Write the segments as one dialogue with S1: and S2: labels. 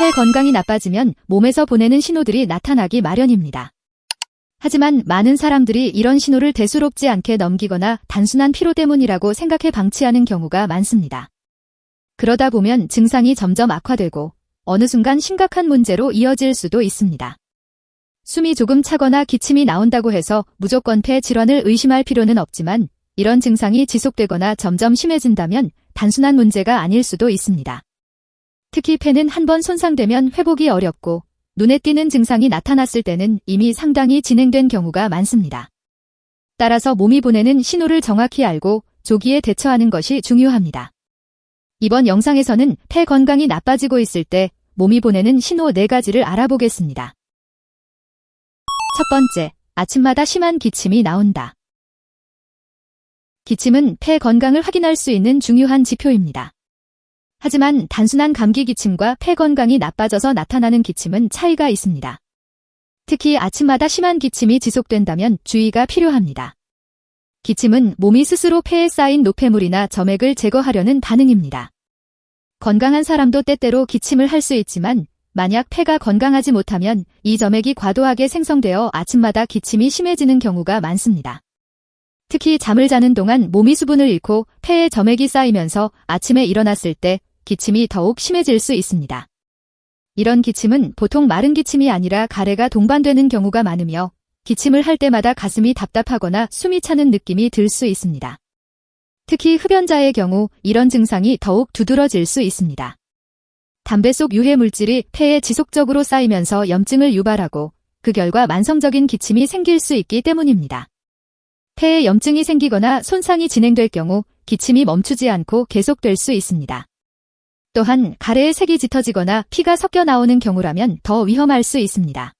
S1: 폐 건강이 나빠지면 몸에서 보내는 신호들이 나타나기 마련입니다. 하지만 많은 사람들이 이런 신호를 대수롭지 않게 넘기거나 단순한 피로 때문이라고 생각해 방치하는 경우가 많습니다. 그러다 보면 증상이 점점 악화되고 어느 순간 심각한 문제로 이어질 수도 있습니다. 숨이 조금 차거나 기침이 나온다고 해서 무조건 폐 질환을 의심할 필요는 없지만 이런 증상이 지속되거나 점점 심해진다면 단순한 문제가 아닐 수도 있습니다. 특히 폐는 한 번 손상되면 회복이 어렵고 눈에 띄는 증상이 나타났을 때는 이미 상당히 진행된 경우가 많습니다. 따라서 몸이 보내는 신호를 정확히 알고 조기에 대처하는 것이 중요합니다. 이번 영상에서는 폐 건강이 나빠지고 있을 때 몸이 보내는 신호 4가지를 알아보겠습니다. 첫 번째, 아침마다 심한 기침이 나온다. 기침은 폐 건강을 확인할 수 있는 중요한 지표입니다. 하지만 단순한 감기 기침과 폐 건강이 나빠져서 나타나는 기침은 차이가 있습니다. 특히 아침마다 심한 기침이 지속된다면 주의가 필요합니다. 기침은 몸이 스스로 폐에 쌓인 노폐물이나 점액을 제거하려는 반응입니다. 건강한 사람도 때때로 기침을 할 수 있지만 만약 폐가 건강하지 못하면 이 점액이 과도하게 생성되어 아침마다 기침이 심해지는 경우가 많습니다. 특히 잠을 자는 동안 몸이 수분을 잃고 폐에 점액이 쌓이면서 아침에 일어났을 때 기침이 더욱 심해질 수 있습니다. 이런 기침은 보통 마른 기침이 아니라 가래가 동반되는 경우가 많으며 기침을 할 때마다 가슴이 답답하거나 숨이 차는 느낌이 들 수 있습니다. 특히 흡연자의 경우 이런 증상이 더욱 두드러질 수 있습니다. 담배 속 유해 물질이 폐에 지속적으로 쌓이면서 염증을 유발하고 그 결과 만성적인 기침이 생길 수 있기 때문입니다. 폐에 염증이 생기거나 손상이 진행될 경우 기침이 멈추지 않고 계속될 수 있습니다. 또한 가래의 색이 짙어지거나 피가 섞여 나오는 경우라면 더 위험할 수 있습니다.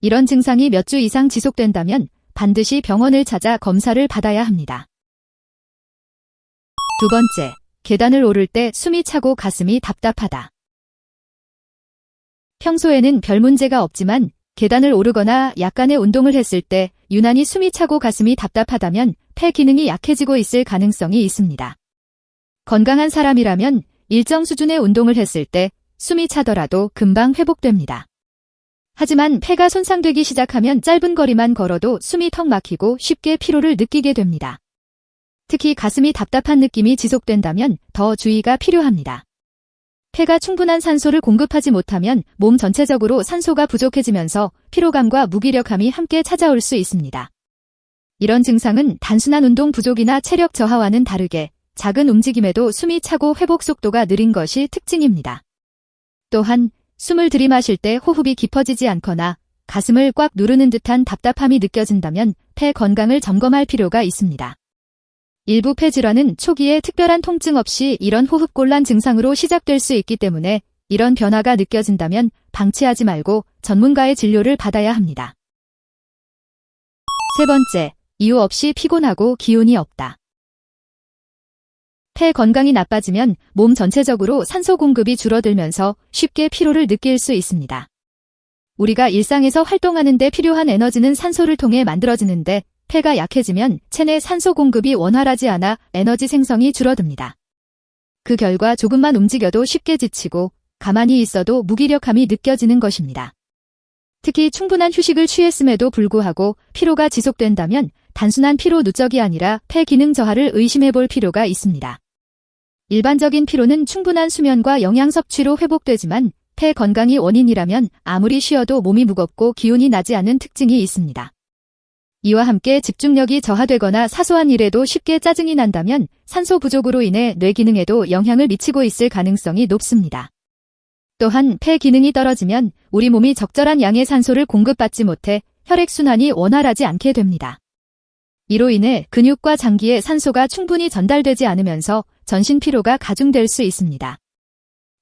S1: 이런 증상이 몇 주 이상 지속된다면 반드시 병원을 찾아 검사를 받아야 합니다. 두 번째, 계단을 오를 때 숨이 차고 가슴이 답답하다. 평소에는 별 문제가 없지만 계단을 오르거나 약간의 운동을 했을 때 유난히 숨이 차고 가슴이 답답하다면 폐 기능이 약해지고 있을 가능성이 있습니다. 건강한 사람이라면 일정 수준의 운동을 했을 때 숨이 차더라도 금방 회복됩니다. 하지만 폐가 손상되기 시작하면 짧은 거리만 걸어도 숨이 턱 막히고 쉽게 피로를 느끼게 됩니다. 특히 가슴이 답답한 느낌이 지속된다면 더 주의가 필요합니다. 폐가 충분한 산소를 공급하지 못하면 몸 전체적으로 산소가 부족해지면서 피로감과 무기력함이 함께 찾아올 수 있습니다. 이런 증상은 단순한 운동 부족이나 체력 저하와는 다르게 작은 움직임에도 숨이 차고 회복 속도가 느린 것이 특징입니다. 또한 숨을 들이마실 때 호흡이 깊어지지 않거나 가슴을 꽉 누르는 듯한 답답함이 느껴진다면 폐 건강을 점검할 필요가 있습니다. 일부 폐 질환은 초기에 특별한 통증 없이 이런 호흡곤란 증상으로 시작될 수 있기 때문에 이런 변화가 느껴진다면 방치하지 말고 전문가의 진료를 받아야 합니다. 세 번째, 이유 없이 피곤하고 기운이 없다. 폐 건강이 나빠지면 몸 전체적으로 산소 공급이 줄어들면서 쉽게 피로를 느낄 수 있습니다. 우리가 일상에서 활동하는데 필요한 에너지는 산소를 통해 만들어지는데 폐가 약해지면 체내 산소 공급이 원활하지 않아 에너지 생성이 줄어듭니다. 그 결과 조금만 움직여도 쉽게 지치고 가만히 있어도 무기력함이 느껴지는 것입니다. 특히 충분한 휴식을 취했음에도 불구하고 피로가 지속된다면 단순한 피로 누적이 아니라 폐 기능 저하를 의심해 볼 필요가 있습니다. 일반적인 피로는 충분한 수면과 영양 섭취로 회복되지만 폐 건강이 원인이라면 아무리 쉬어도 몸이 무겁고 기운이 나지 않은 특징이 있습니다. 이와 함께 집중력이 저하되거나 사소한 일에도 쉽게 짜증이 난다면 산소 부족으로 인해 뇌 기능에도 영향을 미치고 있을 가능성이 높습니다. 또한 폐 기능이 떨어지면 우리 몸이 적절한 양의 산소를 공급받지 못해 혈액순환이 원활하지 않게 됩니다. 이로 인해 근육과 장기에 산소가 충분히 전달되지 않으면서 전신 피로가 가중될 수 있습니다.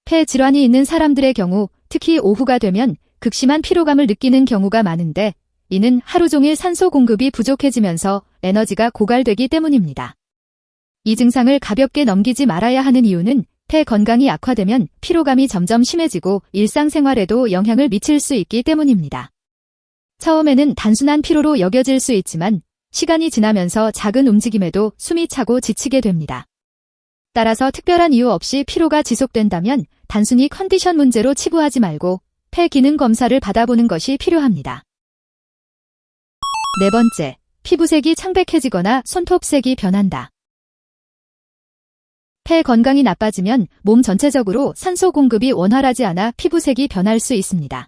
S1: 폐 질환이 있는 사람들의 경우 특히 오후가 되면 극심한 피로감을 느끼는 경우가 많은데 이는 하루 종일 산소 공급이 부족해지면서 에너지가 고갈되기 때문입니다. 이 증상을 가볍게 넘기지 말아야 하는 이유는 폐 건강이 악화되면 피로감이 점점 심해지고 일상생활에도 영향을 미칠 수 있기 때문입니다. 처음에는 단순한 피로로 여겨질 수 있지만 시간이 지나면서 작은 움직임에도 숨이 차고 지치게 됩니다. 따라서 특별한 이유 없이 피로가 지속된다면 단순히 컨디션 문제로 치부하지 말고 폐 기능 검사를 받아보는 것이 필요합니다. 네 번째, 피부색이 창백해지거나 손톱색이 변한다. 폐 건강이 나빠지면 몸 전체적으로 산소 공급이 원활하지 않아 피부색이 변할 수 있습니다.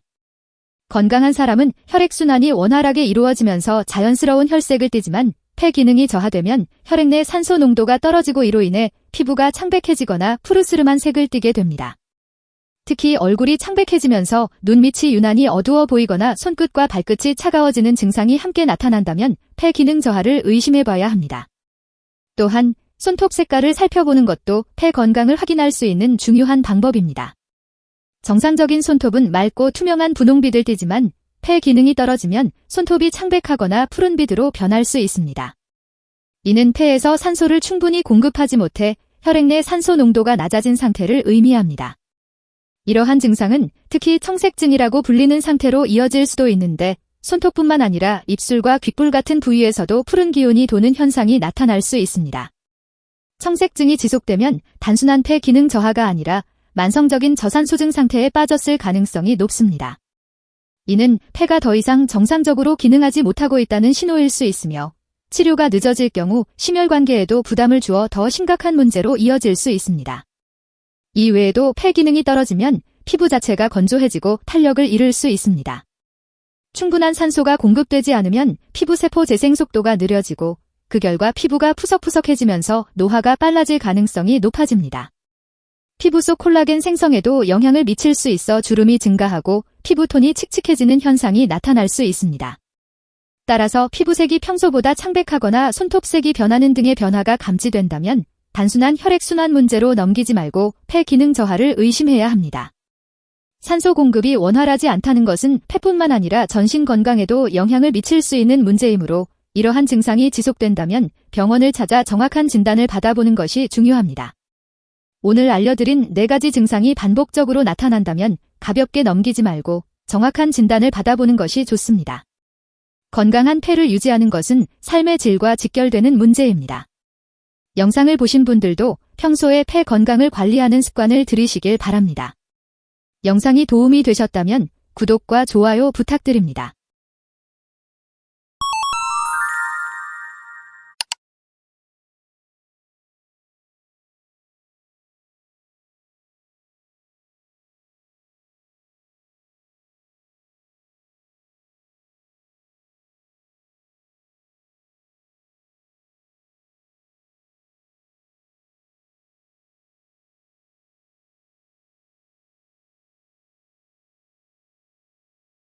S1: 건강한 사람은 혈액순환이 원활하게 이루어지면서 자연스러운 혈색을 띠지만 폐 기능이 저하되면 혈액 내 산소 농도가 떨어지고 이로 인해 피부가 창백해지거나 푸르스름한 색을 띠게 됩니다. 특히 얼굴이 창백해지면서 눈 밑이 유난히 어두워 보이거나 손끝과 발끝이 차가워지는 증상이 함께 나타난다면 폐 기능 저하를 의심해 봐야 합니다. 또한 손톱 색깔을 살펴보는 것도 폐 건강을 확인할 수 있는 중요한 방법입니다. 정상적인 손톱은 맑고 투명한 분홍빛을 띠지만 폐 기능이 떨어지면 손톱이 창백하거나 푸른빛으로 변할 수 있습니다. 이는 폐에서 산소를 충분히 공급하지 못해 혈액 내 산소 농도가 낮아진 상태를 의미합니다. 이러한 증상은 특히 청색증이라고 불리는 상태로 이어질 수도 있는데 손톱뿐만 아니라 입술과 귓불 같은 부위에서도 푸른 기운이 도는 현상이 나타날 수 있습니다. 청색증이 지속되면 단순한 폐 기능 저하가 아니라 만성적인 저산소증 상태에 빠졌을 가능성이 높습니다. 이는 폐가 더 이상 정상적으로 기능하지 못하고 있다는 신호일 수 있으며 치료가 늦어질 경우 심혈관계에도 부담을 주어 더 심각한 문제로 이어질 수 있습니다. 이 외에도 폐 기능이 떨어지면 피부 자체가 건조해지고 탄력을 잃을 수 있습니다. 충분한 산소가 공급되지 않으면 피부 세포 재생 속도가 느려지고 그 결과 피부가 푸석푸석해지면서 노화가 빨라질 가능성이 높아집니다. 피부 속 콜라겐 생성에도 영향을 미칠 수 있어 주름이 증가하고 피부톤이 칙칙해지는 현상이 나타날 수 있습니다. 따라서 피부색이 평소보다 창백하거나 손톱색이 변하는 등의 변화가 감지된다면 단순한 혈액순환 문제로 넘기지 말고 폐 기능 저하를 의심해야 합니다. 산소 공급이 원활하지 않다는 것은 폐뿐만 아니라 전신 건강에도 영향을 미칠 수 있는 문제이므로 이러한 증상이 지속된다면 병원을 찾아 정확한 진단을 받아보는 것이 중요합니다. 오늘 알려드린 네 가지 증상이 반복적으로 나타난다면 가볍게 넘기지 말고 정확한 진단을 받아보는 것이 좋습니다. 건강한 폐를 유지하는 것은 삶의 질과 직결되는 문제입니다. 영상을 보신 분들도 평소에 폐 건강을 관리하는 습관을 들이시길 바랍니다. 영상이 도움이 되셨다면 구독과 좋아요 부탁드립니다.